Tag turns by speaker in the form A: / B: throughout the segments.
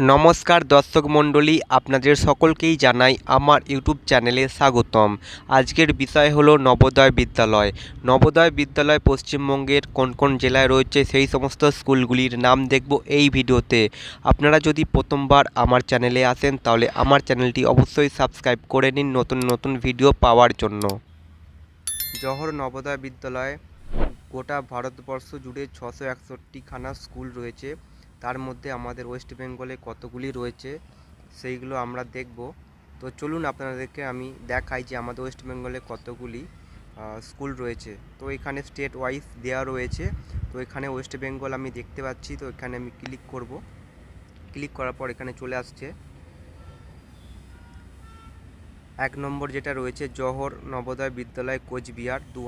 A: নমস্কার দর্শক মণ্ডলী, আপনাদের সকলকেই জানাই আমার ইউটিউব চ্যানেলে স্বাগতম। আজকের বিষয় হলো নবোদয় বিদ্যালয়। নবোদয় বিদ্যালয় পশ্চিমবঙ্গের কোন কোন জেলায় রয়েছে সেই সমস্ত স্কুলগুলির নাম দেখব এই ভিডিওতে। আপনারা যদি প্রথমবার আমার চ্যানেলে আসেন, তাহলে আমার চ্যানেলটি অবশ্যই সাবস্ক্রাইব করে নিন নতুন নতুন ভিডিও পাওয়ার জন্য। জহর নবোদয় বিদ্যালয়, গোটা ভারতবর্ষ জুড়ে ছশো একষট্টিখানা স্কুল রয়েছে। তার মধ্যে আমাদের ওয়েস্ট বেঙ্গলে কতগুলি রয়েছে, সেইগুলো আমরা দেখব। তো চলুন আপনাদেরকে আমি দেখাই যে আমাদের ওয়েস্ট বেঙ্গলে কতগুলি স্কুল রয়েছে। তো এখানে স্টেট ওয়াইজ দেওয়া রয়েছে। তো এখানে ওয়েস্ট বেঙ্গল আমি দেখতে পাচ্ছি, তো এখানে আমি ক্লিক করব। ক্লিক করার পর এখানে চলে আসছে। এক নম্বর যেটা রয়েছে জহর নবোদয় বিদ্যালয় কোচবিহার দু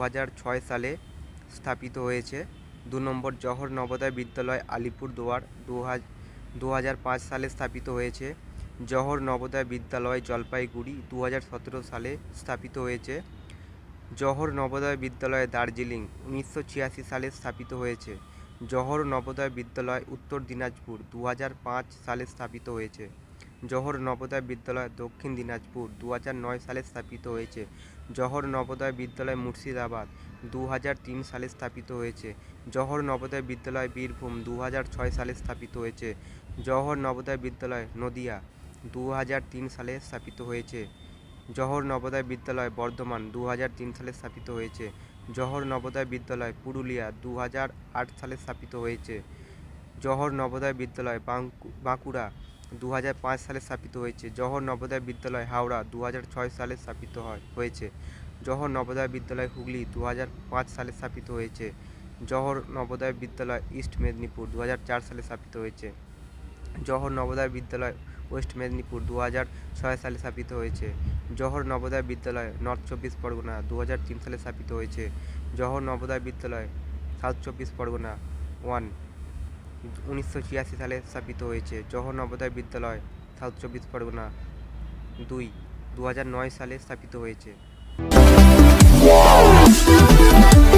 A: সালে স্থাপিত হয়েছে। দু নম্বর জহর নবোদয় বিদ্যালয়, আলিপুরদুয়ার দু দু হাজার সালে স্থাপিত হয়েছে। জহর নবোদয় বিদ্যালয়, জলপাইগুড়ি দু হাজার সতেরো সালে স্থাপিত হয়েছে। জহর নবোদয় বিদ্যালয়, দার্জিলিং, উনিশশো ছিয়াশি সালে স্থাপিত হয়েছে। জহর নবোদয় বিদ্যালয়, উত্তর দিনাজপুর দু হাজার পাঁচ সালে স্থাপিত হয়েছে। জহর নবোদয় বিদ্যালয়, দক্ষিণ দিনাজপুর দু সালে স্থাপিত হয়েছে। জহর নবোদয় বিদ্যালয়, মুর্শিদাবাদ দু হাজার তিন সালে স্থাপিত হয়েছে। জহর নবোদয় বিদ্যালয় বীরভূম দু হাজার ছয় সালে স্থাপিত হয়েছে। জহর নবোদয় বিদ্যালয় নদিয়া দু হাজার তিন সালে স্থাপিত হয়েছে। জহর নবোদয় বিদ্যালয় বর্ধমান দু হাজার তিন সালে স্থাপিত হয়েছে। জহর নবোদয় বিদ্যালয় পুরুলিয়া দু হাজার আট সালে স্থাপিত হয়েছে। জহর নবোদয় বিদ্যালয় বাঁকু- বাঁকুড়া দু হাজার পাঁচ সালে স্থাপিত হয়েছে। জহর নবোদয় বিদ্যালয় হাওড়া দু হাজার ছয় সালে স্থাপিত হয় হয়েছে। জহর নবোদয় বিদ্যালয় হুগলি দু হাজার পাঁচ সালে স্থাপিত হয়েছে। জহর নবোদয় বিদ্যালয় ইস্ট মেদিনীপুর দু সালে স্থাপিত হয়েছে। জহর নবোদয় বিদ্যালয় ওয়েস্ট মেদিনীপুর দু সালে স্থাপিত হয়েছে। জহর নবোদয় বিদ্যালয় নর্থ চব্বিশ পরগনা দু সালে স্থাপিত হয়েছে। জহর নবোদয় বিদ্যালয় সাউথ চব্বিশ পরগনা ওয়ান উনিশশো ছিয়াশি সালে স্থাপিত হয়েছে। জহর নবোদয় বিদ্যালয় সাউথ চব্বিশ পরগনা দুই দু সালে স্থাপিত হয়েছে। Thank you.